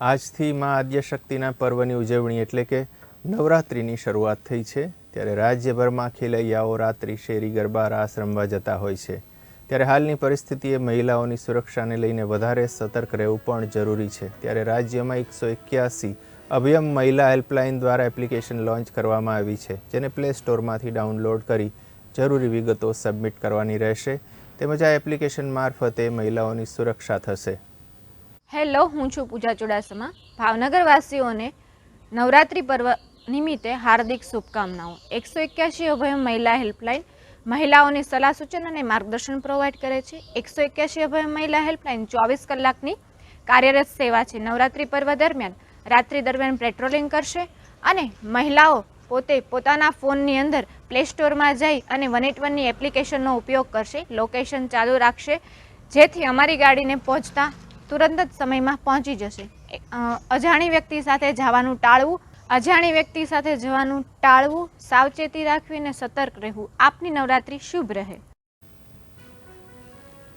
આજથી મા આદ્યશક્તિના પર્વની ઉજવણી એટલે કે નવરાત્રિની શરૂઆત થઈ છે. ત્યારે રાજ્યભરમાં ખેલૈયાઓ રાત્રિ શેરી ગરબા રાસ રમવા જતા હોય છે. ત્યારે હાલની પરિસ્થિતિએ મહિલાઓની સુરક્ષાને લઈને વધારે સતર્ક રહેવું પણ જરૂરી છે. ત્યારે રાજ્યમાં એકસો એક્યાસી અભયમ મહિલા હેલ્પલાઇન દ્વારા એપ્લિકેશન લોન્ચ કરવામાં આવી છે, જેને પ્લે સ્ટોરમાંથી ડાઉનલોડ કરી જરૂરી વિગતો સબમિટ કરવાની રહેશે. તેમજ આ એપ્લિકેશન મારફતે મહિલાઓની સુરક્ષા થશે. હેલો, હું છું પૂજા ચુડાસમા. ભાવનગર વાસીઓને નવરાત્રિ પર્વ નિમિત્તે હાર્દિક શુભકામનાઓ. એકસો એક્યાસી અભયમ મહિલા હેલ્પલાઇન મહિલાઓને સલાહ સૂચન અને માર્ગદર્શન પ્રોવાઈડ કરે છે. એકસો એક્યાસી અભયમ મહિલા હેલ્પલાઇન ચોવીસ કલાકની કાર્યરત સેવા છે. નવરાત્રિ પર્વ દરમિયાન રાત્રિ દરમિયાન પેટ્રોલિંગ કરશે અને મહિલાઓ પોતે પોતાના ફોનની અંદર પ્લે સ્ટોરમાં જઈ અને વન એટ વનની એપ્લિકેશનનો ઉપયોગ કરશે. લોકેશન ચાલુ રાખશે. જેથી અમારી ગાડીને પહોંચતા તુરંત જ સમયમાં પહોંચી જશે. અજાણી વ્યક્તિ સાથે જવાનું ટાળવું, અજાણી વ્યક્તિ સાથે જવાનું ટાળવું, સાવચેતી રાખવી અને સતર્ક રહેવું. આપની નવરાત્રિ શુભ રહે.